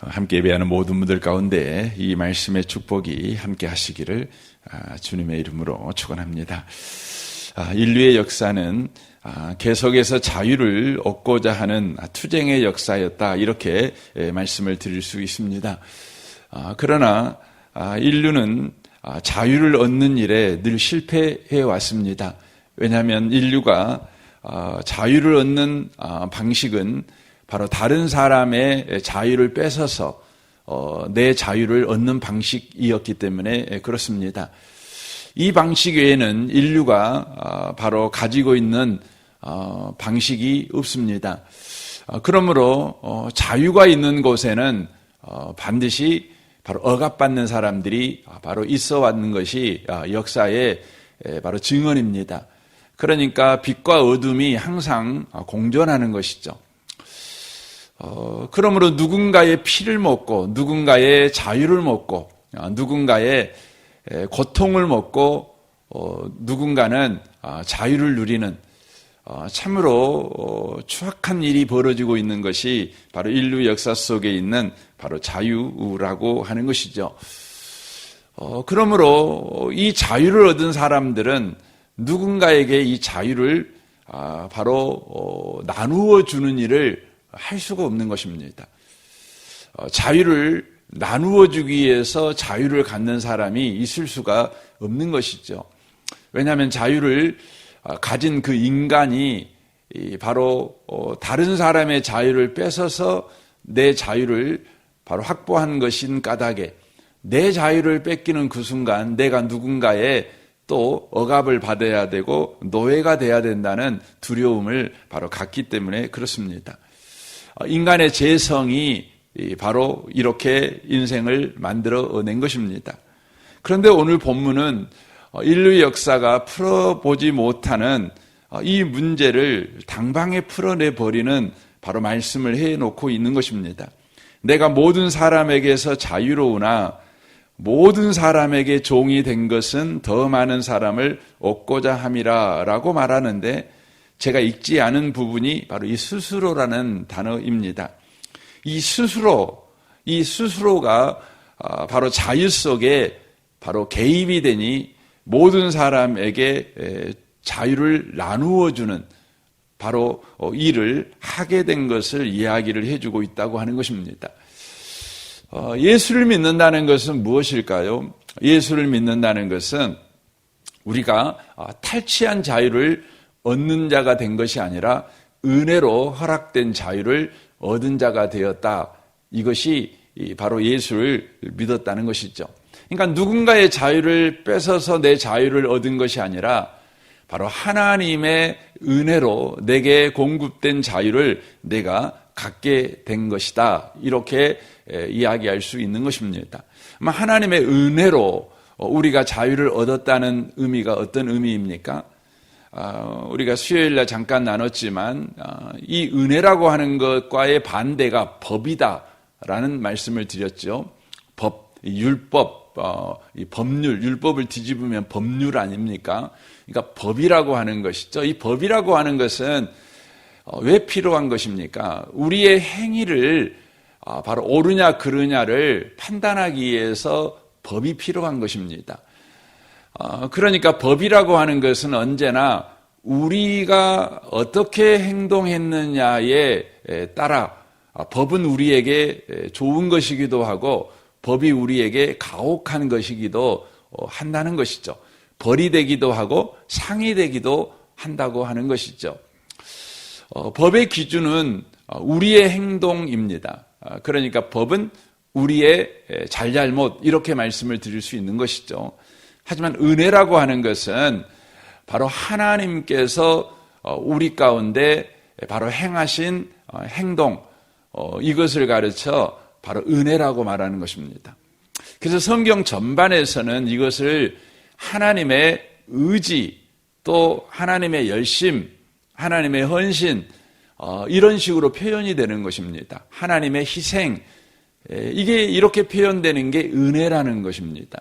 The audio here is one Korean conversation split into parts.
함께 예배하는 모든 분들 가운데 이 말씀의 축복이 함께 하시기를 아, 주님의 이름으로 축원합니다. 아, 인류의 역사는 아, 계속해서 자유를 얻고자 하는 투쟁의 역사였다 이렇게 예, 말씀을 드릴 수 있습니다. 그러나 인류는 자유를 얻는 일에 늘 실패해 왔습니다. 왜냐하면 인류가 자유를 얻는 방식은 바로 다른 사람의 자유를 뺏어서 어, 내 자유를 얻는 방식이었기 때문에 그렇습니다. 이 방식 외에는 인류가 어, 바로 가지고 있는 어, 방식이 없습니다. 어, 그러므로 어, 자유가 있는 곳에는 어, 반드시 바로 억압받는 사람들이 바로 있어 왔는 것이 역사의 바로 증언입니다. 그러니까 빛과 어둠이 항상 공존하는 것이죠. 어, 그러므로 누군가의 피를 먹고 누군가의 자유를 먹고 어, 누군가의 고통을 먹고 어, 누군가는 어, 자유를 누리는 어, 참으로 어, 추악한 일이 벌어지고 있는 것이 바로 인류 역사 속에 있는 바로 자유라고 하는 것이죠. 그러므로 이 자유를 얻은 사람들은 누군가에게 이 자유를 아, 바로 나누어 주는 일을 할 수가 없는 것입니다. 어, 자유를 나누어 주기 위해서 자유를 갖는 사람이 있을 수가 없는 것이죠. 왜냐하면 자유를 어, 가진 그 인간이 바로 어, 다른 사람의 자유를 뺏어서 내 자유를 바로 확보한 것인 까닭에 내 자유를 뺏기는 그 순간 내가 누군가의 또 억압을 받아야 되고 노예가 돼야 된다는 두려움을 바로 갖기 때문에 그렇습니다. 어, 인간의 재성이 바로 이렇게 인생을 만들어 낸 것입니다. 그런데 오늘 본문은 어, 인류 역사가 풀어보지 못하는 어, 이 문제를 당방에 풀어내 버리는 바로 말씀을 해 놓고 있는 것입니다. 내가 모든 사람에게서 자유로우나 모든 사람에게 종이 된 것은 더 많은 사람을 얻고자 함이라 라고 말하는데 제가 읽지 않은 부분이 바로 이 스스로라는 단어입니다. 이 스스로, 이 스스로가 아, 바로 자유 속에 바로 개입이 되니 모든 사람에게 자유를 나누어 주는 바로 어, 일을 하게 된 것을 이야기를 해주고 있다고 하는 것입니다. 어, 예수를 믿는다는 것은 무엇일까요? 예수를 믿는다는 것은 우리가 아, 탈취한 자유를 얻는 자가 된 것이 아니라 은혜로 허락된 자유를 얻은 자가 되었다. 이것이 바로 예수를 믿었다는 것이죠. 그러니까 누군가의 자유를 뺏어서 내 자유를 얻은 것이 아니라 바로 하나님의 은혜로 내게 공급된 자유를 내가 갖게 된 것이다. 이렇게 이야기할 수 있는 것입니다. 하나님의 은혜로 우리가 자유를 얻었다는 의미가 어떤 의미입니까? 어, 우리가 수요일 날 잠깐 나눴지만 어, 이 은혜라고 하는 것과의 반대가 법이다라는 말씀을 드렸죠. 법, 율법, 어, 법률, 율법을 뒤집으면 법률 아닙니까? 그러니까 법이라고 하는 것이죠. 이 법이라고 하는 것은 왜 필요한 것입니까? 우리의 행위를 아, 바로 옳으냐 그르냐를 판단하기 위해서 법이 필요한 것입니다. 어, 그러니까 법이라고 하는 것은 언제나 우리가 어떻게 행동했느냐에 따라 아, 법은 우리에게 좋은 것이기도 하고 법이 우리에게 가혹한 것이기도 어, 한다는 것이죠. 벌이 되기도 하고 상이 되기도 한다고 하는 것이죠. 어, 법의 기준은 우리의 행동입니다. 그러니까 법은 우리의 잘잘못 이렇게 말씀을 드릴 수 있는 것이죠. 하지만 은혜라고 하는 것은 바로 하나님께서 어, 우리 가운데 바로 행하신 어, 행동, 어, 이것을 가르쳐 바로 은혜라고 말하는 것입니다. 그래서 성경 전반에서는 이것을 하나님의 의지, 또 하나님의 열심, 하나님의 헌신, 이런 식으로 표현이 되는 것입니다. 하나님의 희생, 이게 이렇게 표현되는 게 은혜라는 것입니다.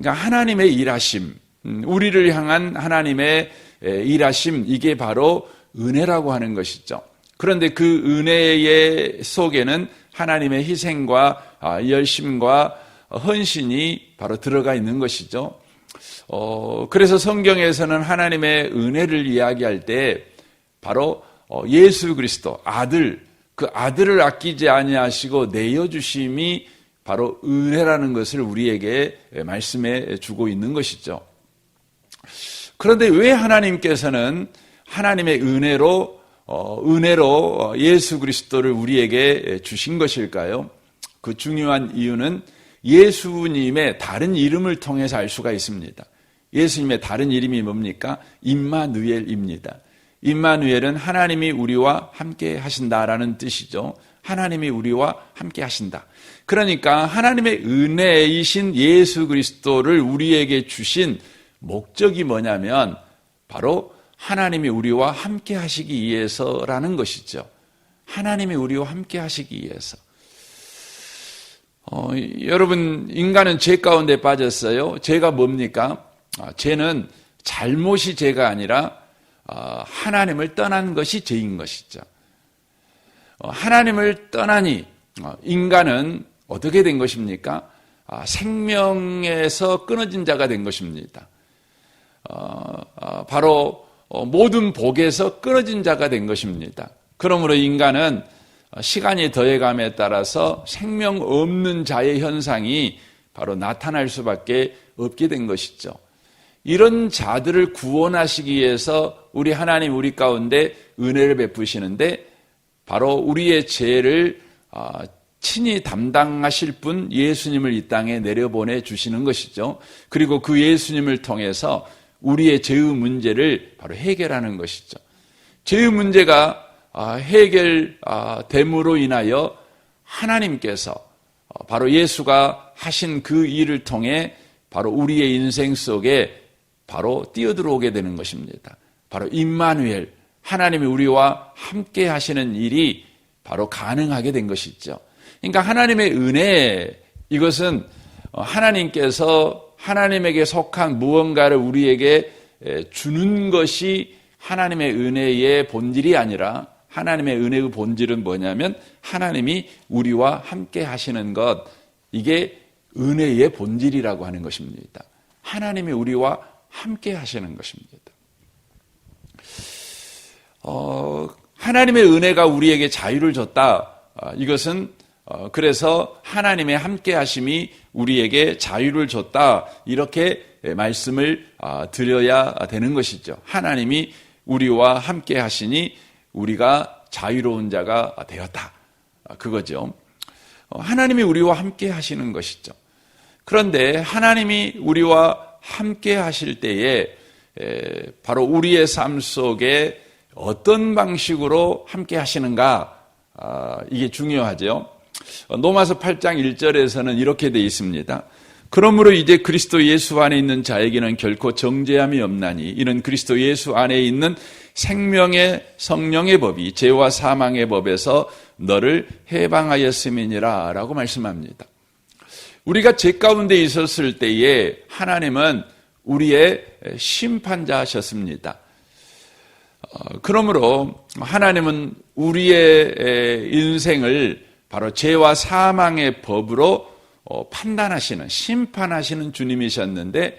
그러니까 하나님의 일하심, 음, 우리를 향한 하나님의 일하심, 이게 바로 은혜라고 하는 것이죠. 그런데 그 은혜의 속에는 하나님의 희생과 아, 열심과 헌신이 바로 들어가 있는 것이죠. 어, 그래서 성경에서는 하나님의 은혜를 이야기할 때 바로 어, 예수 그리스도 아들 그 아들을 아끼지 아니하시고 내어 주심이 바로 은혜라는 것을 우리에게 말씀해 주고 있는 것이죠. 그런데 왜 하나님께서는 하나님의 은혜로 어, 은혜로 예수 그리스도를 우리에게 주신 것일까요? 그 중요한 이유는 예수님의 다른 이름을 통해서 알 수가 있습니다. 예수님의 다른 이름이 뭡니까? 임마누엘입니다. 임마누엘은 하나님이 우리와 함께 하신다라는 뜻이죠. 하나님이 우리와 함께 하신다. 그러니까 하나님의 은혜이신 예수 그리스도를 우리에게 주신 목적이 뭐냐면 바로 하나님이 우리와 함께 하시기 위해서라는 것이죠. 하나님이 우리와 함께 하시기 위해서. 어, 여러분, 인간은 죄 가운데 빠졌어요. 죄가 뭡니까? 아, 죄는 잘못이 죄가 아니라 아, 하나님을 떠난 것이 죄인 것이죠. 어, 하나님을 떠나니 어, 인간은 어떻게 된 것입니까? 아, 생명에서 끊어진 자가 된 것입니다. 어, 바로 모든 복에서 끊어진 자가 된 것입니다. 그러므로 인간은 시간이 더해감에 따라서 생명 없는 자의 현상이 바로 나타날 수밖에 없게 된 것이죠. 이런 자들을 구원하시기 위해서 우리 하나님 우리 가운데 은혜를 베푸시는데 바로 우리의 죄를 아, 친히 담당하실 분 예수님을 이 땅에 내려보내 주시는 것이죠. 그리고 그 예수님을 통해서 우리의 죄의 문제를 바로 해결하는 것이죠. 죄의 문제가 아, 해결됨으로 인하여 하나님께서 어, 바로 예수가 하신 그 일을 통해 바로 우리의 인생 속에 바로 뛰어들어오게 되는 것입니다. 바로 임마누엘 하나님이 우리와 함께 하시는 일이 바로 가능하게 된 것이죠. 그러니까 하나님의 은혜 이것은 하나님께서 하나님에게 속한 무언가를 우리에게 주는 것이 하나님의 은혜의 본질이 아니라 하나님의 은혜의 본질은 뭐냐면 하나님이 우리와 함께 하시는 것 이게 은혜의 본질이라고 하는 것입니다. 하나님이 우리와 함께 하시는 것입니다. 어, 하나님의 은혜가 우리에게 자유를 줬다. 어, 이것은 어, 그래서 하나님의 함께 하심이 우리에게 자유를 줬다. 이렇게 말씀을 어, 드려야 되는 것이죠. 하나님이 우리와 함께 하시니 우리가 자유로운 자가 되었다. 어, 그거죠. 어, 하나님이 우리와 함께 하시는 것이죠. 그런데 하나님이 우리와 함께 하실 때에 바로 우리의 삶 속에 어떤 방식으로 함께 하시는가 아, 이게 중요하죠. 노마서 8장 1절에서는 이렇게 되어 있습니다. 그러므로 이제 그리스도 예수 안에 있는 자에게는 결코 정죄함이 없나니 이는 그리스도 예수 안에 있는 생명의 성령의 법이 죄와 사망의 법에서 너를 해방하였음이니라 라고 말씀합니다. 우리가 죄 가운데 있었을 때에 하나님은 우리의 심판자셨습니다. 어, 그러므로 하나님은 우리의 인생을 바로 죄와 사망의 법으로 어, 판단하시는, 심판하시는 주님이셨는데,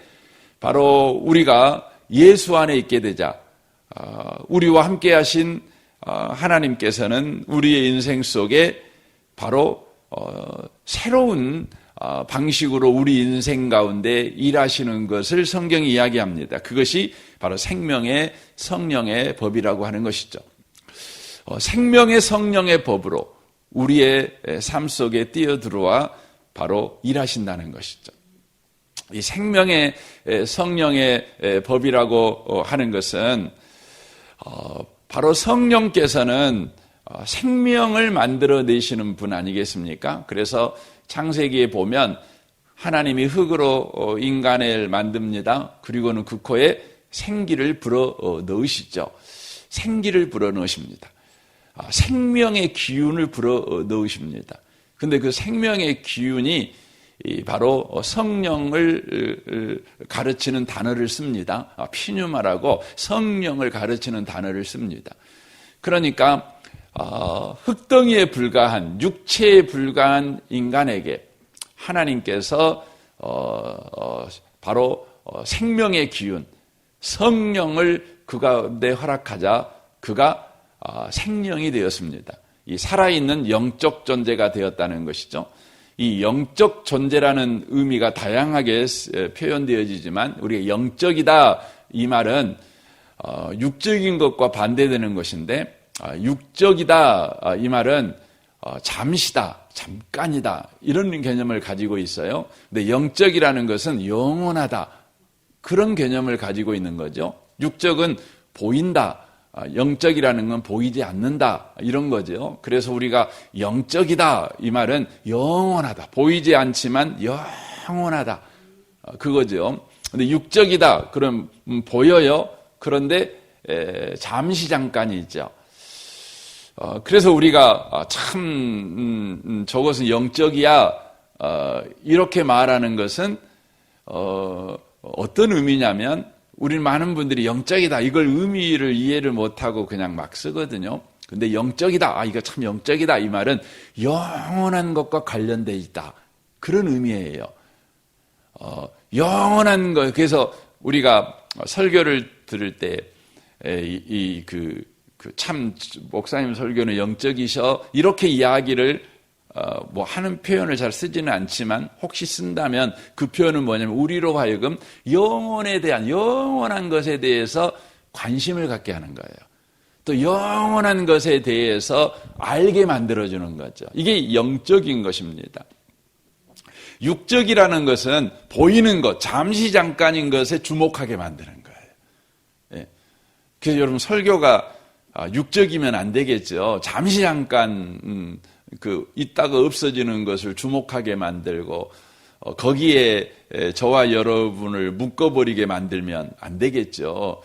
바로 우리가 예수 안에 있게 되자, 어, 우리와 함께 하신 하나님께서는 우리의 인생 속에 바로 새로운 어, 방식으로 우리 인생 가운데 일하시는 것을 성경이 이야기합니다. 그것이 바로 생명의 성령의 법이라고 하는 것이죠. 어, 생명의 성령의 법으로 우리의 삶 속에 뛰어들어와 바로 일하신다는 것이죠. 이 생명의 성령의 법이라고 하는 것은 어, 바로 성령께서는 생명을 만들어 내시는 분 아니겠습니까? 그래서 창세기에 보면 하나님이 흙으로 어, 인간을 만듭니다. 그리고는 그 코에 생기를 불어 어, 넣으시죠. 생기를 불어 넣으십니다. 아, 생명의 기운을 불어 어, 넣으십니다. 근데 그 생명의 기운이 바로 성령을 가르치는 단어를 씁니다. 아, 피뉴마라고 성령을 가르치는 단어를 씁니다. 그러니까 어, 흙덩이에 불과한 육체에 불과한 인간에게 하나님께서 어, 어, 바로 어, 생명의 기운 성령을 그 가운데 허락하자 그가 어, 생명이 되었습니다. 이 살아있는 영적 존재가 되었다는 것이죠. 이 영적 존재라는 의미가 다양하게 표현되어지지만 우리가 영적이다 이 말은 어, 육적인 것과 반대되는 것인데 아, 육적이다 아, 이 말은 어, 잠시다, 잠깐이다 이런 개념을 가지고 있어요. 근데 영적이라는 것은 영원하다 그런 개념을 가지고 있는 거죠. 육적은 보인다. 아, 영적이라는 건 보이지 않는다. 이런 거죠. 그래서 우리가 영적이다. 이 말은 영원하다. 보이지 않지만 영원하다. 그거죠. 근데 육적이다. 그럼 음, 보여요. 그런데 잠시 잠깐이죠. 어, 그래서 우리가 아, 참 음, 음, 저것은 영적이야 어, 이렇게 말하는 것은 어, 어떤 의미냐면 우리 많은 분들이 영적이다. 이걸 의미를 이해를 못하고 그냥 막 쓰거든요. 근데 영적이다. 아 이거 참 영적이다. 이 말은 영원한 것과 관련돼 있다. 그런 의미예요. 어, 영원한 것 그래서 우리가 설교를 들을 때이그 그참 목사님 설교는 영적이셔. 이렇게 이야기를 어, 뭐 하는 표현을 잘 쓰지는 않지만 혹시 쓴다면 그 표현은 뭐냐면 우리로 하여금 영혼에 대한 영원한 것에 대해서 관심을 갖게 하는 거예요. 또 영원한 것에 대해서 알게 만들어주는 거죠. 이게 영적인 것입니다. 육적이라는 것은 보이는 것, 잠시 잠깐인 것에 주목하게 만드는 거예요. 예. 그래서 여러분 설교가 아, 육적이면 안 되겠죠. 잠시 잠깐 음, 그 있다가 없어지는 것을 주목하게 만들고 어, 거기에 저와 여러분을 묶어버리게 만들면 안 되겠죠.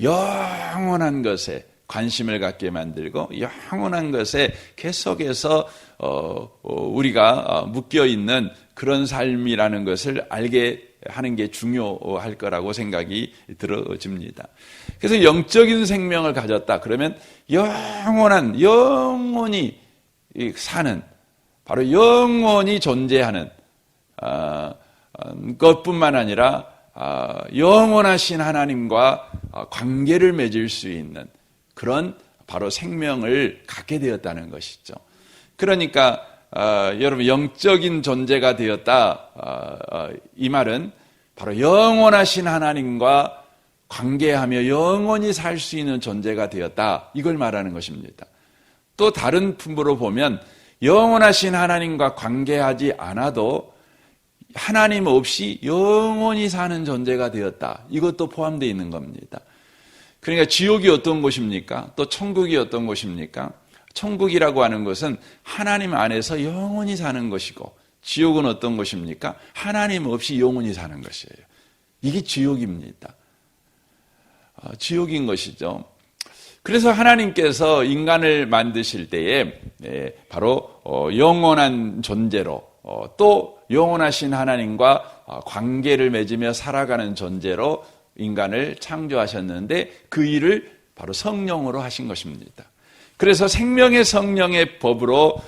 영원한 것에 관심을 갖게 만들고 영원한 것에 계속해서 어, 어, 우리가 묶여 있는 그런 삶이라는 것을 알게 하는 게 중요할 거라고 생각이 들어집니다. 그래서 영적인 생명을 가졌다. 그러면 영원한, 영원히 사는, 바로 영원히 존재하는 아, 것뿐만 아니라 아, 영원하신 하나님과 관계를 맺을 수 있는 그런 바로 생명을 갖게 되었다는 것이죠. 그러니까 어, 여러분 영적인 존재가 되었다. 어, 어, 이 말은 바로 영원하신 하나님과 관계하며 영원히 살 수 있는 존재가 되었다. 이걸 말하는 것입니다. 또 다른 품으로 보면 영원하신 하나님과 관계하지 않아도 하나님 없이 영원히 사는 존재가 되었다. 이것도 포함되어 있는 겁니다. 그러니까 지옥이 어떤 곳입니까? 또 천국이 어떤 곳입니까? 천국이라고 하는 것은 하나님 안에서 영원히 사는 것이고 지옥은 어떤 것입니까? 하나님 없이 영원히 사는 것이에요. 이게 지옥입니다. 아, 지옥인 것이죠. 그래서 하나님께서 인간을 만드실 때에 예, 바로 어, 영원한 존재로 어, 또 영원하신 하나님과 어, 관계를 맺으며 살아가는 존재로 인간을 창조하셨는데 그 일을 바로 성령으로 하신 것입니다. 그래서 생명의 성령의 법으로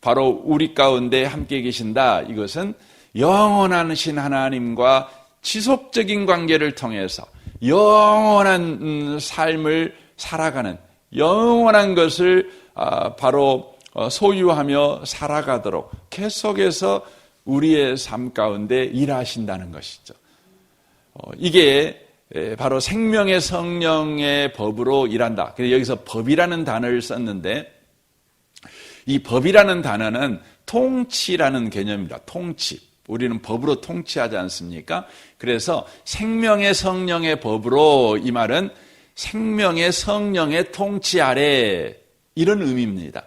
바로 우리 가운데 함께 계신다. 이것은 영원하신 하나님과 지속적인 관계를 통해서 영원한 음, 삶을 살아가는 영원한 것을 아, 바로 어, 소유하며 살아가도록 계속해서 우리의 삶 가운데 일하신다는 것이죠. 어, 이게 바로 생명의 성령의 법으로 일한다. 여기서 법이라는 단어를 썼는데 이 법이라는 단어는 통치라는 개념입니다. 통치. 우리는 법으로 통치하지 않습니까? 그래서 생명의 성령의 법으로 이 말은 생명의 성령의 통치 아래 이런 의미입니다.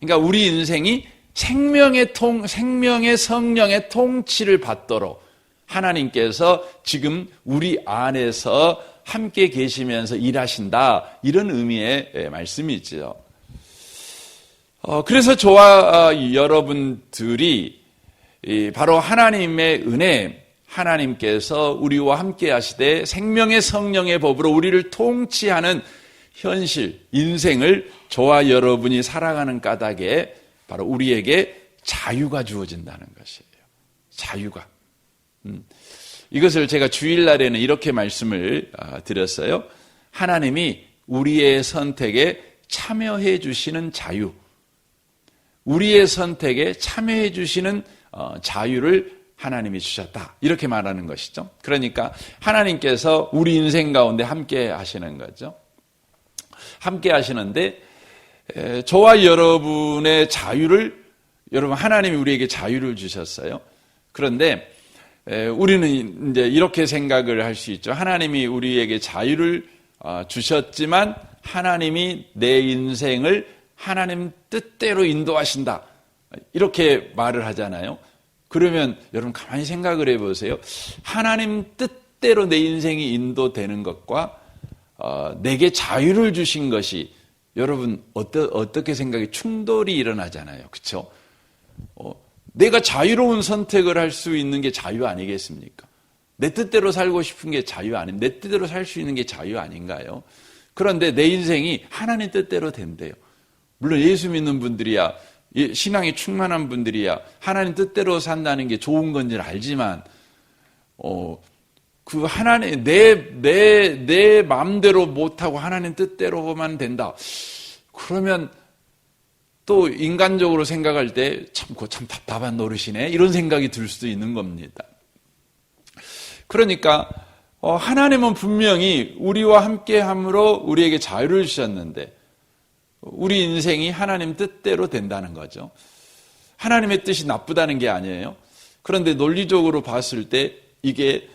그러니까 우리 인생이 생명의 통, 생명의 성령의 통치를 받도록 하나님께서 지금 우리 안에서 함께 계시면서 일하신다. 이런 의미의 예, 말씀이죠. 어, 그래서 저와 어, 여러분들이 바로 하나님의 은혜, 하나님께서 우리와 함께 하시되 생명의 성령의 법으로 우리를 통치하는 현실, 인생을 저와 여러분이 살아가는 까닭에 바로 우리에게 자유가 주어진다는 것이에요. 자유가. 음. 이것을 제가 주일날에는 이렇게 말씀을 아, 드렸어요. 하나님이 우리의 선택에 참여해 주시는 자유, 우리의 선택에 참여해 주시는 어, 자유를 하나님이 주셨다. 이렇게 말하는 것이죠. 그러니까 하나님께서 우리 인생 가운데 함께 하시는 거죠. 함께 하시는데 저와 여러분의 자유를 여러분 하나님이 우리에게 자유를 주셨어요. 그런데 우리는 이제 이렇게 생각을 할 수 있죠. 하나님이 우리에게 자유를 어, 주셨지만 하나님이 내 인생을 하나님 뜻대로 인도하신다. 이렇게 말을 하잖아요. 그러면 여러분 가만히 생각을 해보세요. 하나님 뜻대로 내 인생이 인도되는 것과 어, 내게 자유를 주신 것이 여러분 어떠, 어떻게 생각이 충돌이 일어나잖아요. 그렇죠? 어, 내가 자유로운 선택을 할 수 있는 게 자유 아니겠습니까? 내 뜻대로 살고 싶은 게 자유 아닌 내 뜻대로 살 수 있는 게 자유 아닌가요? 그런데 내 인생이 하나님 뜻대로 된대요. 물론 예수 믿는 분들이야 신앙이 충만한 분들이야 하나님 뜻대로 산다는 게 좋은 건지 알지만 어, 그 하나님 내내내 내 마음대로 못하고 하나님 뜻대로만 된다. 그러면 또 인간적으로 생각할 때참참 참 답답한 노릇이네 이런 생각이 들 수도 있는 겁니다. 그러니까 어, 하나님은 분명히 우리와 함께함으로 우리에게 자유를 주셨는데 우리 인생이 하나님 뜻대로 된다는 거죠. 하나님의 뜻이 나쁘다는 게 아니에요. 그런데 논리적으로 봤을 때 이게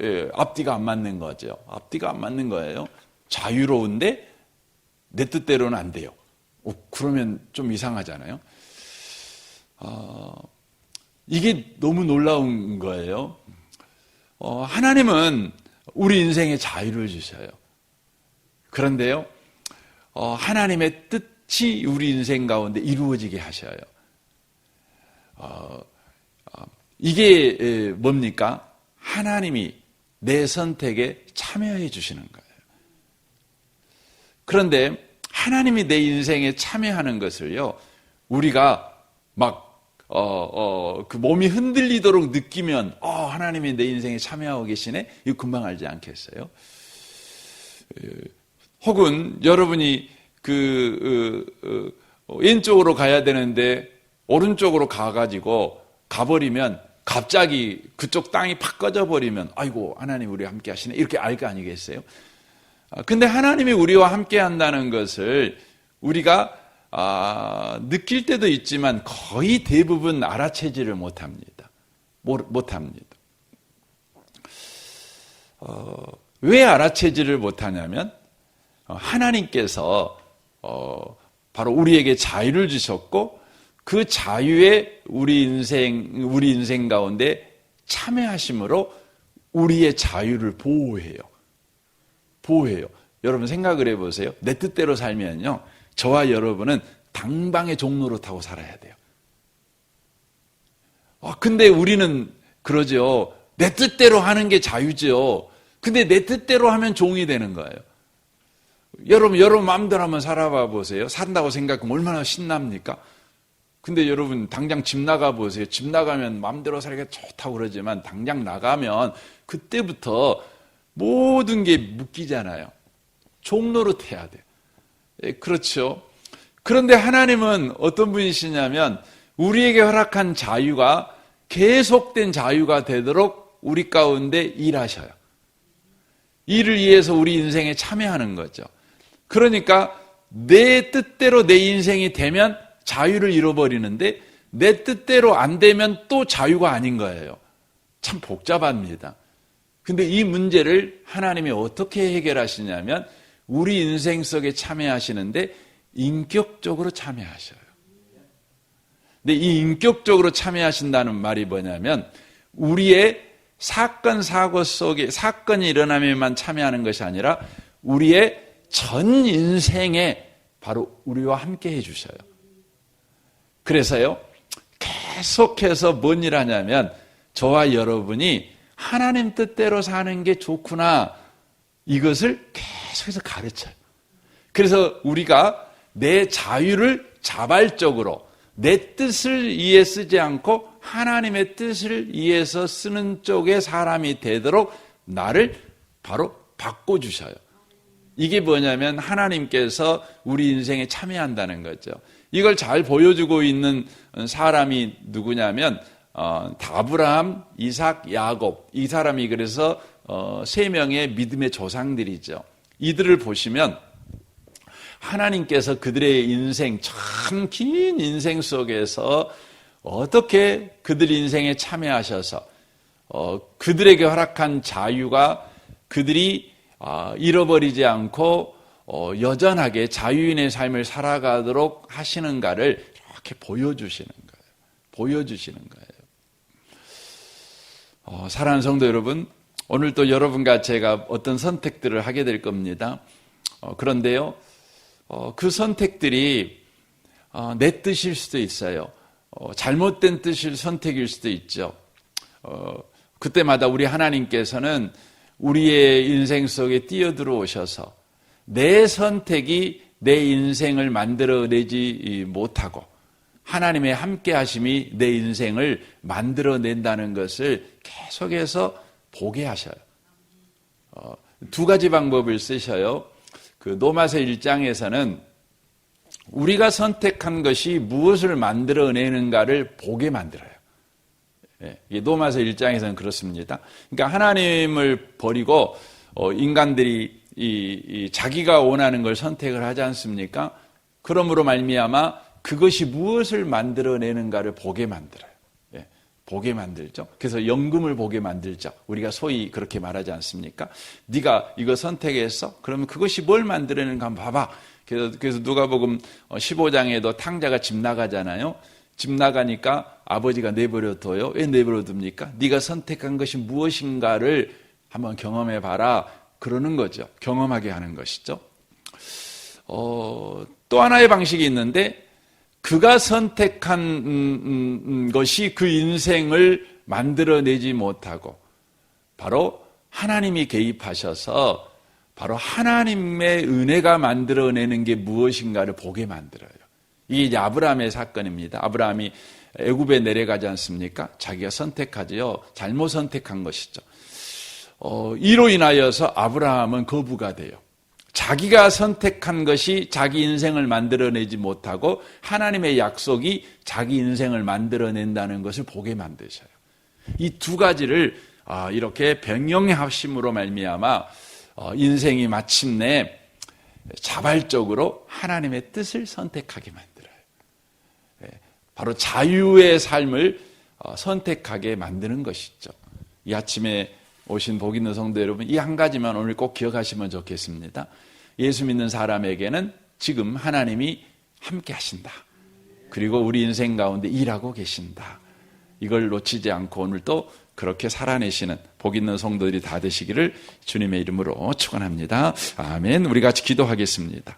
예, 앞뒤가 안 맞는 거죠. 앞뒤가 안 맞는 거예요. 자유로운데 내 뜻대로는 안 돼요. 어, 그러면 좀 이상하잖아요. 어, 이게 너무 놀라운 거예요. 어, 하나님은 우리 인생에 자유를 주셔요. 그런데요, 어, 하나님의 뜻이 우리 인생 가운데 이루어지게 하셔요. 어, 어, 이게 뭡니까? 하나님이 내 선택에 참여해 주시는 거예요. 그런데 하나님이 내 인생에 참여하는 것을요, 우리가 막, 어, 어, 그 몸이 흔들리도록 느끼면, 어, 하나님이 내 인생에 참여하고 계시네? 이거 금방 알지 않겠어요? 혹은 여러분이 그 어, 어, 왼쪽으로 가야 되는데 오른쪽으로 가가지고 가버리면 갑자기 그쪽 땅이 팍 꺼져 버리면 아이고 하나님 우리와 함께 하시네 이렇게 알 거 아니겠어요? 아, 근데 하나님이 우리와 함께 한다는 것을 우리가 아, 느낄 때도 있지만 거의 대부분 알아채지를 못합니다. 못합니다. 어, 왜 알아채지를 못하냐면 어, 하나님께서 어, 바로 우리에게 자유를 주셨고 그 자유에 우리 인생 우리 인생 가운데 참여하심으로 우리의 자유를 보호해요. 보호해요. 여러분 생각을 해보세요. 내 뜻대로 살면요. 저와 여러분은 당방의 종로로 타고 살아야 돼요. 아, 근데 우리는 그러죠. 내 뜻대로 하는 게 자유죠. 근데 내 뜻대로 하면 종이 되는 거예요. 여러분, 여러분 마음대로 한번 살아봐 보세요. 산다고 생각하면 얼마나 신납니까? 근데 여러분, 당장 집 나가 보세요. 집 나가면 마음대로 살기가 좋다고 그러지만, 당장 나가면 그때부터 모든 게 묶이잖아요. 종로로 해야 돼. 예, 그렇죠. 그런데 하나님은 어떤 분이시냐면, 우리에게 허락한 자유가 계속된 자유가 되도록 우리 가운데 일하셔요. 일을 위해서 우리 인생에 참여하는 거죠. 그러니까 내 뜻대로 내 인생이 되면 자유를 잃어버리는데 내 뜻대로 안 되면 또 자유가 아닌 거예요. 참 복잡합니다. 근데 이 문제를 하나님이 어떻게 해결하시냐면 우리 인생 속에 참여하시는데 인격적으로 참여하셔요. 근데 이 인격적으로 참여하신다는 말이 뭐냐면 우리의 사건 사고 속에 사건이 일어나면만 참여하는 것이 아니라 우리의 전 인생에 바로 우리와 함께 해주셔요. 그래서요, 계속해서 뭔 일 하냐면, 저와 여러분이 하나님 뜻대로 사는 게 좋구나, 이것을 계속해서 가르쳐요. 그래서 우리가 내 자유를 자발적으로 내 뜻을 이해 쓰지 않고 하나님의 뜻을 이해해서 쓰는 쪽의 사람이 되도록 나를 바로 바꿔주셔요. 이게 뭐냐면 하나님께서 우리 인생에 참여한다는 거죠. 이걸 잘 보여주고 있는 사람이 누구냐면 어, 다브라함, 이삭, 야곱 이 사람이 그래서 어, 세 명의 믿음의 조상들이죠. 이들을 보시면 하나님께서 그들의 인생 참 긴 인생 속에서 어떻게 그들 인생에 참여하셔서 어, 그들에게 허락한 자유가 그들이 어, 잃어버리지 않고 어, 여전하게 자유인의 삶을 살아가도록 하시는가를 이렇게 보여주시는 거예요. 보여주시는 거예요. 어, 사랑하는 성도 여러분, 오늘 또 여러분과 제가 어떤 선택들을 하게 될 겁니다. 어, 그런데요, 어, 그 선택들이 어, 내 뜻일 수도 있어요. 어, 잘못된 뜻일 선택일 수도 있죠. 어, 그때마다 우리 하나님께서는 우리의 인생 속에 뛰어들어 오셔서 내 선택이 내 인생을 만들어내지 못하고 하나님의 함께 하심이 내 인생을 만들어낸다는 것을 계속해서 보게 하셔요. 어, 두 가지 방법을 쓰셔요. 그 노마서 1장에서는 우리가 선택한 것이 무엇을 만들어내는가를 보게 만들어요. 예, 노마서 1장에서는 그렇습니다. 그러니까 하나님을 버리고 어, 인간들이 이, 이 자기가 원하는 걸 선택을 하지 않습니까? 그러므로 말미암아 그것이 무엇을 만들어내는가를 보게 만들어요. 예, 보게 만들죠. 그래서 연금을 보게 만들죠. 우리가 소위 그렇게 말하지 않습니까? 네가 이거 선택했어? 그러면 그것이 뭘 만들어내는가 한번 봐봐. 그래서, 그래서 누가복음 15장에도 탕자가 집 나가잖아요. 집 나가니까 아버지가 내버려 둬요. 왜 내버려 둡니까? 네가 선택한 것이 무엇인가를 한번 경험해 봐라. 그러는 거죠. 경험하게 하는 것이죠. 어, 또 하나의 방식이 있는데 그가 선택한 음, 음, 음, 것이 그 인생을 만들어내지 못하고 바로 하나님이 개입하셔서 바로 하나님의 은혜가 만들어내는 게 무엇인가를 보게 만들어요. 이게 이제 아브라함의 사건입니다. 아브라함이 애굽에 내려가지 않습니까? 자기가 선택하지요. 잘못 선택한 것이죠. 어, 이로 인하여서 아브라함은 거부가 돼요. 자기가 선택한 것이 자기 인생을 만들어내지 못하고 하나님의 약속이 자기 인생을 만들어낸다는 것을 보게 만드셔요. 이 두 가지를 아, 이렇게 병영의 합심으로 말미암아 어, 인생이 마침내 자발적으로 하나님의 뜻을 선택하게 만들어요. 예, 바로 자유의 삶을 어, 선택하게 만드는 것이죠. 이 아침에 오신 복 있는 성도 여러분, 이 한 가지만 오늘 꼭 기억하시면 좋겠습니다. 예수 믿는 사람에게는 지금 하나님이 함께 하신다. 그리고 우리 인생 가운데 일하고 계신다. 이걸 놓치지 않고 오늘 또 그렇게 살아내시는 복 있는 성도들이 다 되시기를 주님의 이름으로 축원합니다. 아멘. 우리 같이 기도하겠습니다.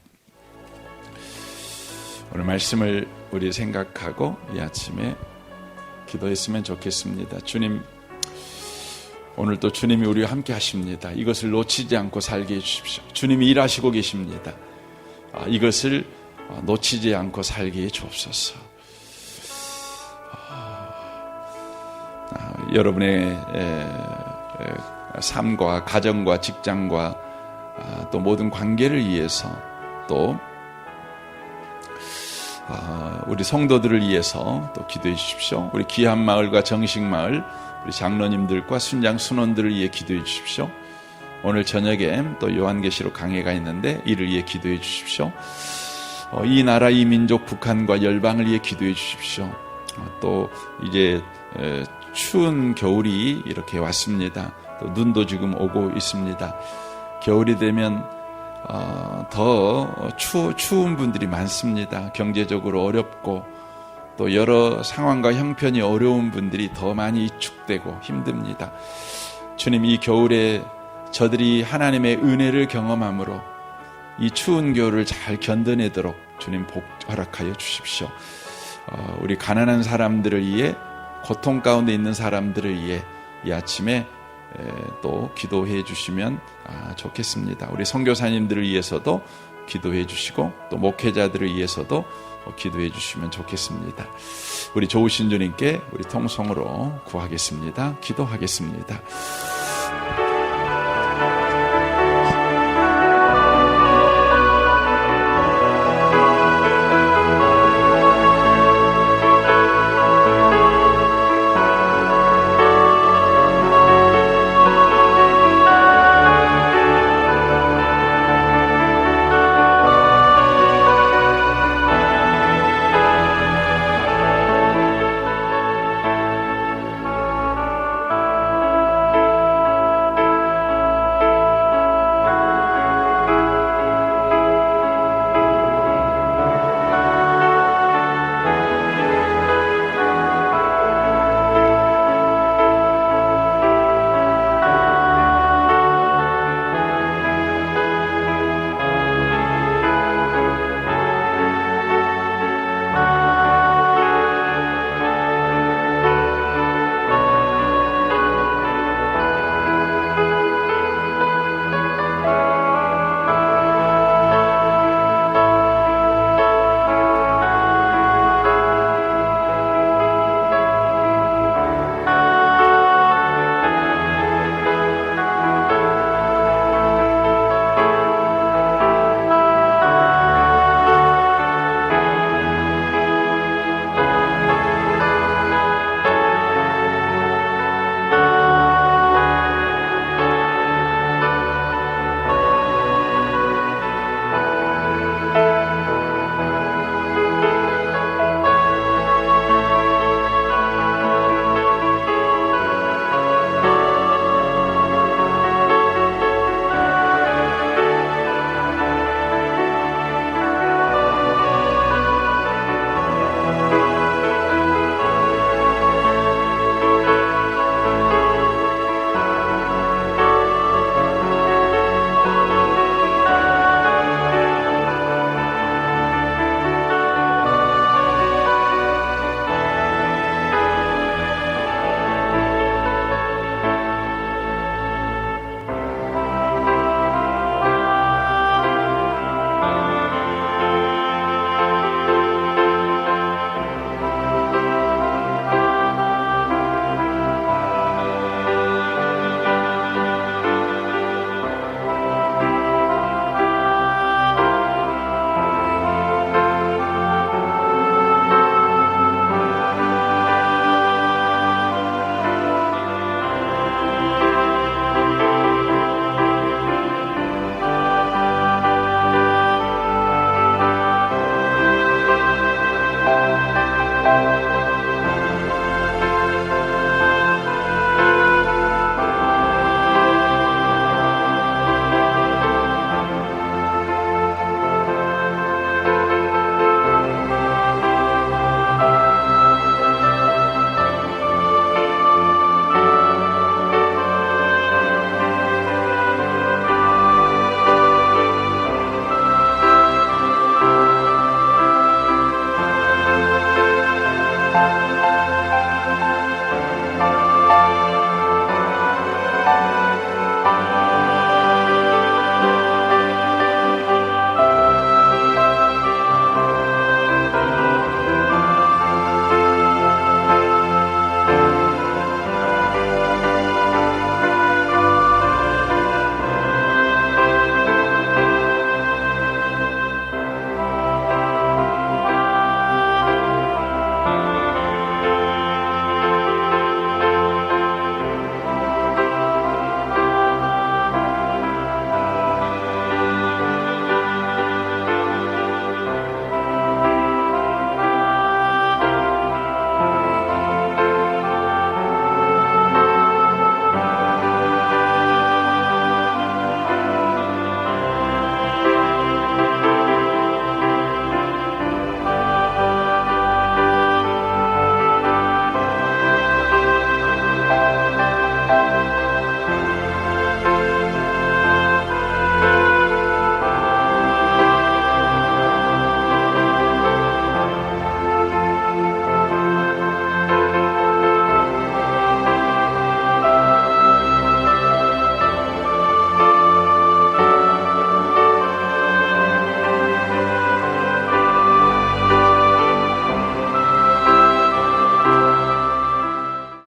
오늘 말씀을 우리 생각하고 이 아침에 기도했으면 좋겠습니다. 주님 오늘 또 주님이 우리와 함께 하십니다. 이것을 놓치지 않고 살게 해주십시오. 주님이 일하시고 계십니다. 아, 이것을 놓치지 않고 살게 해 주옵소서. 아, 여러분의 삶과 가정과 직장과 아, 또 모든 관계를 위해서 또 우리 성도들을 위해서 또 기도해 주십시오. 우리 귀한 마을과 정식 마을 우리 장로님들과 순장 순원들을 위해 기도해 주십시오. 오늘 저녁에 또 요한계시록 강해가 있는데 이를 위해 기도해 주십시오. 어, 이 나라 이 민족 북한과 열방을 위해 기도해 주십시오. 어, 또 이제 추운 겨울이 이렇게 왔습니다. 또 눈도 지금 오고 있습니다. 겨울이 되면 어, 더 추, 추운 분들이 많습니다. 경제적으로 어렵고 또 여러 상황과 형편이 어려운 분들이 더 많이 이축되고 힘듭니다. 주님 이 겨울에 저들이 하나님의 은혜를 경험함으로 이 추운 겨울을 잘 견뎌내도록 주님 복 허락하여 주십시오. 어, 우리 가난한 사람들을 위해 고통 가운데 있는 사람들을 위해 이 아침에 또 기도해 주시면 아, 좋겠습니다. 우리 선교사님들을 위해서도 기도해 주시고 또 목회자들을 위해서도 기도해 주시면 좋겠습니다. 우리 좋으신 주님께 우리 통성으로 구하겠습니다. 기도하겠습니다.